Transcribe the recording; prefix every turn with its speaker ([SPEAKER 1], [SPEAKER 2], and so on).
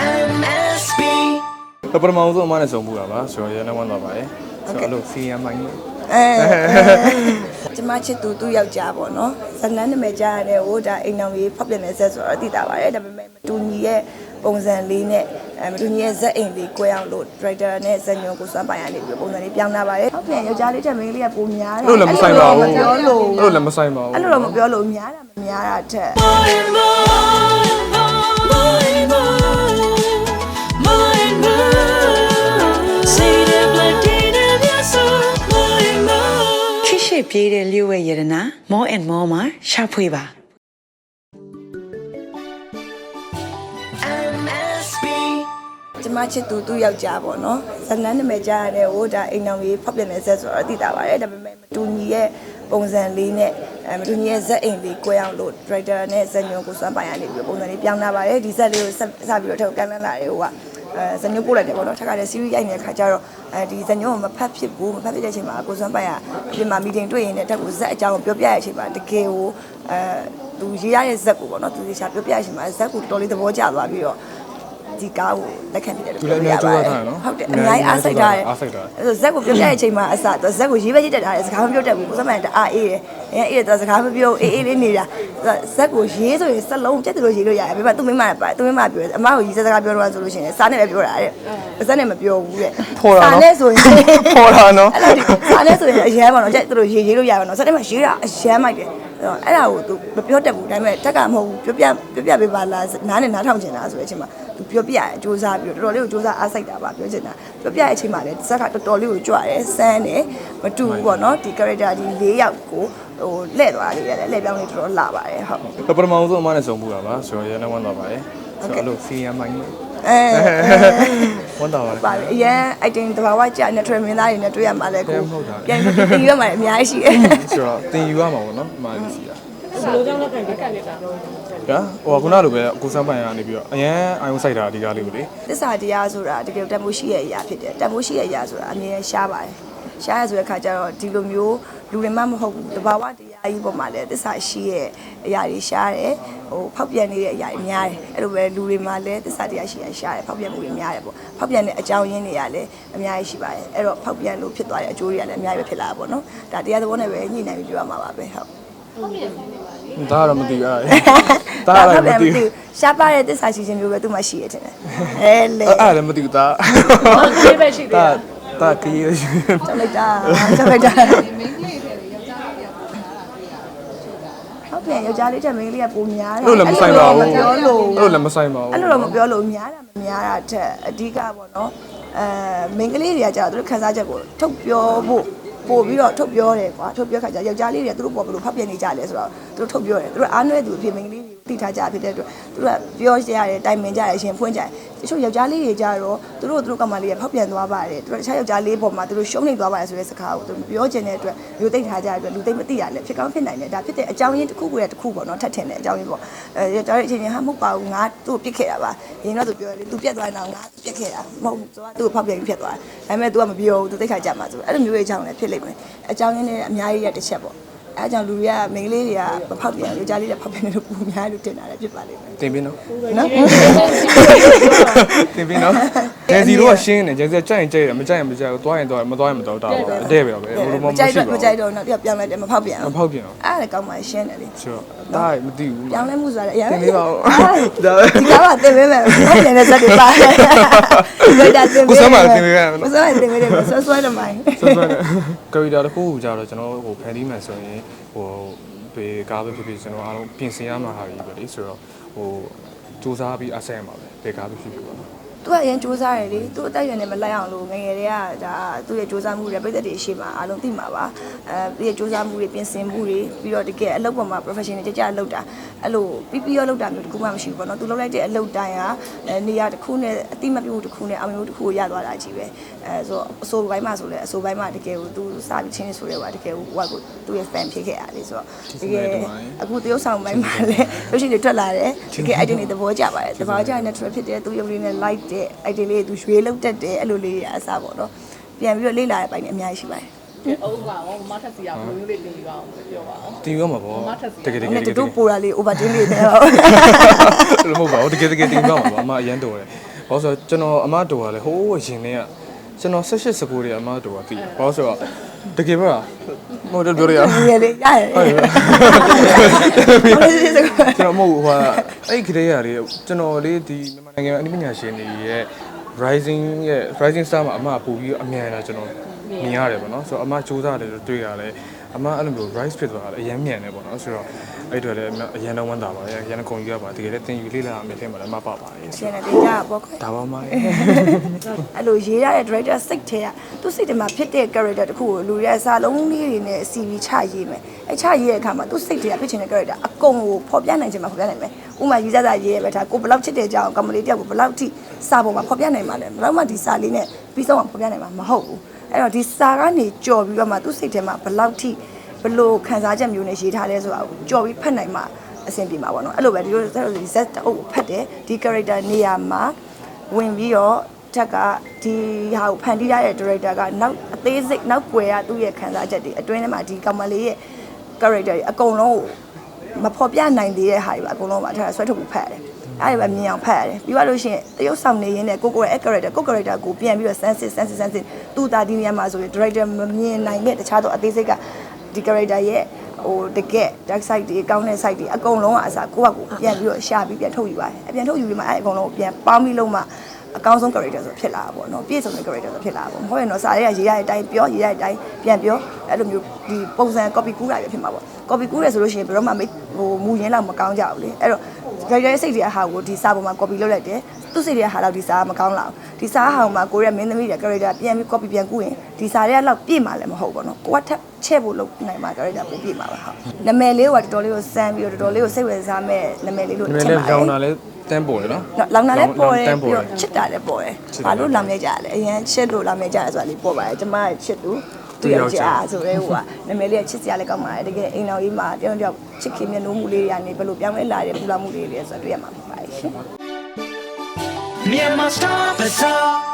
[SPEAKER 1] MSB
[SPEAKER 2] ပထမဆုံးအမနဲ့ဆုံမှုတာပါဆိုတော့ရန်နေဝမ်းသွားပါတယ်ဆိုတော့အဲ့လိုစီယမ်မိုင်းနဲ့
[SPEAKER 3] အဲကျမချစ်သူသူ့ယောက်ျားပေါ့နော်ဇလန်းနာမည်ကြားရတဲ့ဟိုဒါအိမ်တော်ကြီးဖောက်ပြန်တဲ့ဇက်ဆိုတော့သိတာပါတယ်ဒါပေမဲ့မတူညီရဲ့ပုံစံလေးနဲ့အဲမတူညီရဲ့ဇက်အိမ်လေးကိုအောင်လို့ director နဲ့ဇက်ညွန်ကိုစွမ်းပိုင်ရနေပြီးပုံစံလေးပြောင်းလာပါတယ်ဖောက်ပြန်ယောက်ျားလေးချက်မင်းလေးကပုံများတယ်
[SPEAKER 2] အဲ့လိုလည်းမဆိုင်ပါဘူး
[SPEAKER 3] အဲ့လိုတော့မပြောလို့
[SPEAKER 2] အဲ့လိုလည်းမဆိုင်ပါဘူး
[SPEAKER 3] အဲ့လိုတော့မပြောလို့များတာမများတာထက်
[SPEAKER 4] ပြေးတဲ့လျှို့ဝဲရတနာ more and more မှာရှာဖွေပါ
[SPEAKER 1] MSB
[SPEAKER 3] ကျမချစ်သူသူ့ယောက်ျားပေါ့နော်ဇလန်းနာမည်ကြားရတဲ့ဟိုဒါအိမ်တော်ကြီးဖောက်ပြန်တဲ့ဇက်ဆိုတော့သိတာပါတယ်ဒါပေမဲ့မတူညီရဲ့ပုံစံလေးနဲ့အဲမတူညီရဲ့ဇက်အိမ်လေးကိုအောင်လို့ director နဲ့ဇက်ညွန်ကိုစွမ်းပိုင်ရနေပြီးပုံစံလေးပြောင်းလာပါတယ်ဒီဇက်လေးကိုဆက်စပြီးတော့ထပ်ကန်လန်းလာတယ်ဟိုက အဲဇညိုးပို့လိုက်တယ်ပေါ့နော်ထက်ကလည်း series ရိုက်နေတဲ့ခါကျတော့အဲဒီဇညိုးကိုမဖတ်ဖြစ်ဘူးမဖတ်ဖြစ်တဲ့အချိန်မှာကိုစွမ်းပိုင်ကအပြင်မှာ meeting တွေ့ရင်လည်းတက်ကိုဇက်အကြောင်းကိုပြောပြရတဲ့အချိန်မှာတကယ်ကိုအဲသူရေးရတဲ့ဇက်ကိုပေါ့နော်သူတခြားပြောပြရတဲ့အချိန်မှာဇက်ကိုတော်တော်လေးသဘောကျသွားပြီးတော့ ဒီကားကိုလက်ခံပြတယ်လို့
[SPEAKER 2] သူလည်းအများကြီးကြိုးစားထားတယ်နော်
[SPEAKER 3] ဟုတ်တယ်အများကြီးအားစိတ်ထားတယ်
[SPEAKER 2] အားစိတ်ထားတယ်
[SPEAKER 3] အဲ့ဆိုဇက်ကိုပြောပြတဲ့အချိန်မှာအစသူဇက်ကိုရေးပဲရေးတက်ထားတယ်စကားမပြောတတ်ဘူးကိုစမှန်တအားအေးတယ်အဲအေးတယ်သူစကားမပြောအေးအေးလေးနေတာဇက်ကိုရေးဆိုရင်စက်လုံးပြတ်တယ်လို့ရေးလို့ရတယ်ဒါပေမဲ့သူမိမပါသူမိမပြောတယ်အမကိုရေးစက်စကားပြောတော့ဆိုလို့ရှိရင်စားနဲ့ပဲပြောတာတဲ့ဇက်နဲ့မပြောဘူးတဲ့
[SPEAKER 2] ဖော်တာနော်
[SPEAKER 3] နဲ့ဆိုရင်
[SPEAKER 2] ဖော်တာနော်
[SPEAKER 3] အဲ့လိုဒီစားနဲ့ဆိုရင်အရန်ပါတော့ကြက်သူတို့ရေးရေးလို့ရပါတော့ဇက်နဲ့မှရေးတာအရန်မိုက်တယ်အဲ့တော့အဲ့ဒါကိုသူမပြောတတ်ဘူးဒါပေမဲ့တက်ကမဟုတ်ဘူးပြောပြပြောပြပေးပါလားနားနဲ့နားထောင်ချင်တာဆိုတဲ့အချိန်မှာ သူပြောပြရစူးစမ်းပြီးတော့တော်တော်လေးကိုစူးစမ်းအားစိတ်တာပါပြောချင်တာပြောပြတဲ့အချိန်မှာလည်းဇက်ကတော်တော်လေးကိုကြွတယ်စမ်းတယ်မတူဘူးပေါ့နော်ဒီ character ဒီ၄ယောက်ကိုဟိုလှည့်သွားလေးရတယ်လှည့်ပြောင်းလေးတော်တော်လာပါတယ်ဟုတ်
[SPEAKER 2] ပထမဆုံးအမနဲ့ဆုံမှုတာပါဆိုတော့ရန်နေဝမ်းသွားပါတယ်ဆိုတော့အဲ့လိုစီယမ်မိုင်းနဲ့
[SPEAKER 3] အဲ
[SPEAKER 2] ဝမ်းသွားပါတယ်
[SPEAKER 3] ပါအရင် item တဘာဝကြာ natural မင်းသားတွေနဲ့တွေ့ရမှာလဲကို
[SPEAKER 2] ပြန်မဟုတ်တာ
[SPEAKER 3] ပြန်ပြီးရမှာအများကြီးရှိတယ်
[SPEAKER 2] ဆိုတော့တင်ယူရမှာပေါ့နော်အမလေးစီတာဘယ်လိုကြောင့်လက်ကင်လက်ကင်နေတာ တော့ဗျာဟိုကခုနလိုပဲကိုစမ်းပိုင်ရနေပြီးတော့အရန်အာယုံစိုက်တာဒီကားလေးကိုလေ
[SPEAKER 3] သစ္စာတရားဆိုတာတကယ်တန်ဖိုးရှိရဲ့အရာဖြစ်တယ်တန်ဖိုးရှိရဲ့အရာဆိုတာအမြဲရှားပါတယ်ရှားရဆိုတဲ့ခါကျတော့ဒီလိုမျိုးလူတွေမှမဟုတ်ဘူးတဘာဝတရားကြီးပေါ်မှာလည်းသစ္စာရှိရဲ့အရာတွေရှားတယ်ဟိုဖောက်ပြန်နေတဲ့အရာတွေများတယ်အဲ့လိုပဲလူတွေမှာလည်းသစ္စာတရားရှိရဲ့ရှားတယ်ဖောက်ပြန်မှုတွေများတယ်ပေါ့ဖောက်ပြန်တဲ့အကြောင်းရင်းတွေကလည်းအများကြီးရှိပါတယ်အဲ့တော့ဖောက်ပြန်လို့ဖြစ်သွားတဲ့အကျိုးတွေကလည်းအများကြီးပဲဖြစ်လာတာပေါ့နော်ဒါတရားသဘောနဲ့ပဲညှိနှိုင်းပြီးပြောရမှာပါပဲဟုတ်
[SPEAKER 2] ဒါကတော့မသိဘူးအဲ့ ဒါဒါကတော့မသိဘူး
[SPEAKER 3] ရှားပါတဲ့သစ္စာရှိခြင်းမျိုးပဲသူ့မှာရှိရတဲ့အဲလေ
[SPEAKER 2] အဲ့အဲ့လည်းမသိဘူးဒါဟုတ်ပဲရှိသေးတာဒါကကြီးရရှိ
[SPEAKER 3] ကြောက်လိုက်တာကြောက်လိုက်တာဟုတ်တယ်ယောက်ျားလေးချက်မင်းလေးကပုံများတယ်
[SPEAKER 2] အဲ့လိုလည်းမဆိုင်ပါဘူး
[SPEAKER 3] မပြောလို့
[SPEAKER 2] အဲ့လိုလည်းမဆိုင်ပါဘူး
[SPEAKER 3] အဲ့လိုတော့မပြောလို့များတာမများတာထက်အဓိကပေါ့နော်အဲမိန်းကလေးတွေကကြာသူတို့ခန်းစားချက်ကိုထုတ်ပြောဖို့ပို့ပြီးတော့ထုတ်ပြောတယ်ကွာထုတ်ပြောခါကျယောက်ျားလေးတွေကသူတို့ပေါ်ဘယ်လိုဖောက်ပြန်နေကြလဲဆိုတော့သူတို့ထုတ်ပြောတယ်သူတို့အားနွဲသူအဖြစ်မိန်းကလေး တွေတိထားကြဖြစ်တဲ့အတွက်သူတို့ကပြောကြရတယ်တိုင်ပင်ကြရရှင်ဖွင့်ကြတယ်တချို့ယောက်ျားလေးတွေကြတော့သူတို့သူတို့ကမှလေးကဖောက်ပြန်သွားပါတယ်သူတို့တခြားယောက်ျားလေးပေါ်မှာသူတို့ရှုံးနေသွားပါတယ်ဆိုတဲ့စကားကိုသူတို့ပြောချင်တဲ့အတွက်လူသိထားကြတဲ့အတွက်လူသိမသိရလဲဖြစ်ကောင်းဖြစ်နိုင်တယ်ဒါဖြစ်တဲ့အကြောင်းရင်းတစ်ခုကိုတစ်ခုပေါ့နော်ထပ်ထင်တဲ့အကြောင်းရင်းပေါ့အဲယောက်ျားလေးအချင်းချင်းဟာမဟုတ်ပါဘူးငါသူ့ကိုပြစ်ခဲ့တာပါရင်တော့သူပြောတယ်သူပြက်သွားရင်တော့ငါပြက်ခဲ့တာမဟုတ်ဘူးသူကသူ့ကိုဖောက်ပြန်ပြီးပြက်သွားတယ်ဒါပေမဲ့ तू ကမပြောဘူး तू သိခါကြမှာဆိုအဲ့လိုမျိုးရဲ့အကြောင်းလည်းဖြစ်လိမ့်မယ်အကြောင်းရင်းနဲ့အများကြီးရတစ်ချက်ပေါ့ အဲအကြောင်းလူတွေကမိန်းကလေးတွေကမဖောက်ပြန်ယောက်ျားလေးတွေဖောက်ပြန်တယ်လို့ပူများလို့တင်တာလည်းဖြစ်ပါလိမ့်မယ်
[SPEAKER 2] တင်ပြီနော်
[SPEAKER 3] နော်
[SPEAKER 2] တင်ပြီနော်ဂျယ်စီတို့ကရှင်းတယ်ဂျယ်စီကကြိုက်ရင်ကြိုက်တယ်မကြိုက်ရင်မကြိုက်ဘူးသွားရင်သွားတယ်မသွားရင်မသွားတာပါအတဲ့ပဲပဲဘယ်လိုမှ
[SPEAKER 3] မ
[SPEAKER 2] မ
[SPEAKER 3] ကြိုက်
[SPEAKER 2] ရှိ
[SPEAKER 3] တော့
[SPEAKER 2] ပါ
[SPEAKER 3] မ
[SPEAKER 2] ဘူး
[SPEAKER 3] ကြိုက်တော့တော့ပြောင်းလိုက်တယ်မဖောက်ပြန်
[SPEAKER 2] မ
[SPEAKER 3] အောင်
[SPEAKER 2] ဖောက်ပြင်အောင်
[SPEAKER 3] အဲ့ဒါကောင်းပါရှင်းတယ်လေ
[SPEAKER 2] ဆိုတော့ဒါမသိဘူး
[SPEAKER 3] ပြောင်းလဲမှုဆိုတာလည်းအရင်
[SPEAKER 2] တင်လေးပါဦး
[SPEAKER 3] ဒါဒီကားကတင်ပေးမယ်ဖောက်ပြန်တဲ့ဇက်တွေပါတယ်ဘယ်တာတင်ပေး
[SPEAKER 2] ကိုစမ်းမတင်ပေးရမယ်
[SPEAKER 3] ကိုစမ်းမတင်ပေးတယ်ဆွဆွဲတယ်မိုင်း
[SPEAKER 2] ဆိုတော့ကာရီတာတစ်ခုကြာတော့ကျွန်တော်ဟိုဖန်တီးမှန်ဆိုရင်ဟိုဘေကားပဲဖြစ်ဖြစ်ကျွန်တော်အားလုံးပြင်ဆင်ရမှာဟာကြီးပဲလေဆိုတော့ဟိုစူးစမ်းပြီးအဆက်ရမှာပဲဘေကားပဲဖြစ်ဖြစ်ပါတော့
[SPEAKER 3] သူကအရင်စူးစမ်းရတယ်လေသူအသက်အရွယ်နဲ့မလိုက်အောင်လို့ငယ်ငယ်တွေကဒါသူ့ရဲ့စူးစမ်းမှုတွေပြည်သက်တွေရှိမှာအားလုံးသိမှာပါအဲသူ့ရဲ့စူးစမ်းမှုတွေပြင်ဆင်မှုတွေပြီးတော့တကယ်အလုပ်ပေါ်မှာ professional ကြကြလုပ်တာအဲ့လိုပြီးပြီးရောလုပ်တာမျိုးတခုမှမရှိဘူးပေါ့နော်သူလုပ်လိုက်တဲ့အလုပ်တိုင်းဟာအဲနေရာတစ်ခုနဲ့အတိမတ်ပြုတစ်ခုနဲ့အောင်မျိုးတစ်ခုကိုရသွားတာကြီးပဲအဲဆိုတော့အစိုးပိုင်းမှာဆိုလဲအစိုးပိုင်းမှာတကယ်ကိုသူစာပြီးချင်းဆိုရဲပါတကယ်ကိုဟိုကကိုသူ့ရဲ့ fan ဖြစ်ခဲ့ရလေဆိုတော့တကယ်အခုတရုပ်ဆောင်ပိုင်းမှာလည်းရုပ်ရှင်တွေထွက်လာတယ်တကယ် item တွေသဘောကျပါတယ်သဘောကျ natural ဖြစ်တယ်သူရုပ်လေးနဲ့ light တဲ့ item လေးသူရွှေလောက်တက်တယ်အဲ့လိုလေးတွေအစားပေါ့နော်ပြန်ပြီးတော့လေ့လာရပိုင်းအများကြီးရှိပါတယ်
[SPEAKER 5] အုပ်ပါဘောမထက်စီကဘယ်လိုမျိုးလေးတင်ပြီးပါအောင်ပြောပါအောင်
[SPEAKER 2] တင်ရမှာပေါ့တကယ်တကယ်တ
[SPEAKER 3] နဲ့
[SPEAKER 2] ကယ်
[SPEAKER 3] တူတူပိုတာလေး over တင်းလေးနဲ့တော့
[SPEAKER 2] လို့မဟုတ်ပါဘူးတကယ်တကယ်တင်ရမှာပေါ့အမအရန်တော်တယ်ဘာလို့ဆိုတော့ကျွန်တော်အမတော်ကလည်းဟိုးရင်ထဲကကျွန်တော်18 19ရဲ့အမတော်ကသိတယ်ဘာလို့ဆိုတော့ တကယ်ပါမဟုတ်တယ်ပြောရအောင်
[SPEAKER 3] ငယ်လေးရတယ်ဟုတ်တယ်
[SPEAKER 2] ကျွန်တော်မဟုတ်ဟိုအဲ့ခရေရလေးကျွန်တော်လေးဒီမြန်မာနိုင်ငံအနည်းပညာရှင်တွေရဲ့ rising ရဲ့ rising star မှာအမပို့ပြီးအမြန်လာကျွန်တော်မြင်ရတယ်ပေါ့နော်ဆိုတော့အမစူးစမ်းတယ်လို့တွေ့ရတယ်အမအဲ့လိုမျိုး rise ဖြစ်သွားတာလည်းအရင်မြန်တယ်ပေါ့နော်ဆိုတော့ အဲ့အတွေလည်းအရင်တော့ဝမ်းသာပါတယ်အရင်ကုန်ယူရပါတကယ်လည်းတင်ယူလေးလာအမေထဲမှာလည်းမပါပါတယ်
[SPEAKER 3] ရှင်းတယ်တင်ကြပေါ့ခွဲ
[SPEAKER 2] ဒါပါမှလည်း
[SPEAKER 3] အဲ့လိုရေးရတဲ့ director စိတ်ထဲကသူစိတ်ထဲမှာဖြစ်တဲ့ character တခုကိုလူရဲ့စာလုံးလေးတွေနဲ့ CV ချရေးမယ်အဲ့ချရေးတဲ့အခါမှာသူစိတ်ထဲကဖြစ်ချင်တဲ့ character အကုန်ကိုဖော်ပြနိုင်ချင်မှာဖော်ပြနိုင်မယ်ဥမာရေးစားစာရေးရပဲဒါကိုဘယ်လောက်ချစ်တဲ့ကြောင်ကမလေးတယောက်ကိုဘယ်လောက်ထိစာပေါ်မှာဖော်ပြနိုင်မှာလဲဘယ်တော့မှဒီစာလေးနဲ့ပြီးဆုံးအောင်ဖော်ပြနိုင်မှာမဟုတ်ဘူးအဲ့တော့ဒီစာကနေကြော်ပြီးတော့မှသူစိတ်ထဲမှာဘယ်လောက်ထိ ဘယ်လိုခံစားချက်မျိုးနဲ့ရေးထားလဲဆိုတာကိုကြော်ပြီးဖတ်နိုင်မှာအဆင်ပြေမှာပေါ့နော်အဲ့လိုပဲဒီလိုဒီ set အုပ်ကိုဖတ်တယ်ဒီ character နေရာမှာဝင်ပြီးတော့တက်ကဒီဟာကိုဖန်တီးရတဲ့ director ကနောက်အသေးစိတ်နောက်ွယ်ရသူ့ရဲ့ခံစားချက်တွေအတွင်းထဲမှာဒီကောင်မလေးရဲ့ character တွေအကုန်လုံးကိုမဖော်ပြနိုင်သေးတဲ့ဟာတွေပါအကုန်လုံးပါထားဆွဲထုတ်ပြီးဖတ်ရတယ်။အဲ့ဒီပဲမြင်အောင်ဖတ်ရတယ်။ပြီးတော့လို့ရှိရင်တရုပ်ဆောင်နေရင်းနဲ့ကိုကိုရဲ့ character ကို character ကိုပြန်ပြီးတော့ sense sense sense သူ့တာဒီနေရာမှာဆိုရင် director မမြင်နိုင်တဲ့တခြားသောအသေးစိတ်က ဒီ character ရဲ့ဟိုတကယ် dark side တွေကောင်းတဲ့ side တွေအကုန်လုံးကအစားကိုယ့်ဘက်ကိုပြန်ပြီးတော့ရှာပြီးပြန်ထုတ်ယူပါတယ်။အပြန်ထုတ်ယူပြီးမှအဲ့အကုန်လုံးကိုပြန်ပေါင်းပြီးလုံးမှအကောင်းဆုံး character ဆိုဖြစ်လာတာပေါ့နော်ပြည့်စုံတဲ့ character ဆိုဖြစ်လာတာပေါ့မဟုတ်ရင်တော့စာရဲကရေးရတဲ့အတိုင်းပြောရေးရတဲ့အတိုင်းပြန်ပြောအဲ့လိုမျိုးဒီပုံစံ copy ကူးတာပဲဖြစ်မှာပေါ့ copy ကူးရဆိုလို့ရှိရင်ဘယ်တော့မှဟိုမူရင်းလောက်မကောင်းကြဘူးလေအဲ့တော့ character ရဲ့စိတ်တွေအဟာကိုဒီစာပေါ်မှာ copy လုပ်လိုက်တယ်သူ့စိတ်တွေအဟာတော့ဒီစာကမကောင်းလောက်ဒီစာဟာမှာကိုရဲ့မင်းသမီးတွေ character ပြန်ပြီး copy ပြန်ကူးရင်ဒီစာတွေကလောက်ပြည့်မှာလည်းမဟုတ်ဘူးပေါ့နော်ကိုကထပ်ချဲ့ဖို့လုပ်နိုင်မှာ character ပိုပြည့်မှာပါဟုတ်နာမည်လေးကတော်တော်လေးကိုစမ်းပြီးတော့တော်တော်လေးကိုစိတ်ဝင်စားမဲ့နာမည်လေးလို့
[SPEAKER 2] ဒီမဲ့
[SPEAKER 3] ထင်
[SPEAKER 2] လည်း
[SPEAKER 3] ပါတ
[SPEAKER 2] ရောင်း
[SPEAKER 3] ယ်
[SPEAKER 2] တာလည်းတန်းပေါ်တယ်နော်
[SPEAKER 3] နော်လောင်တာလည်းပေါ်တယ်
[SPEAKER 2] တန်း
[SPEAKER 3] ပြီး
[SPEAKER 2] ပေါ်တယ်
[SPEAKER 3] တော့ချစ်တာလည်းပေါ်တယ်
[SPEAKER 2] ချစ်တာ
[SPEAKER 3] ဘာလို့လောင်နေကြလဲအရင်ချစ်လို့လောင်နေကြရဆိုတာလေးပေါ်ပါတယ်ကျမရဲ့ချစ်သူ သူယောက်ျားဆိုရဲဟိုကနာမည်လေးကချစ်စရာလည်းကောင်းပါတယ်တကယ်အိမ်တော်ကြီးမှာတယောက်တယောက်ချစ်ခင်မျက်နှာမှုလေးတွေကနေဘယ်လိုပြောင်းလဲလာတဲ့ပူလာမှုလေးတွေလဲဆိုတော့တွေ့ရမှာဖြစ်ပါတယ်ရှင်
[SPEAKER 6] Myanmar Star Bazaar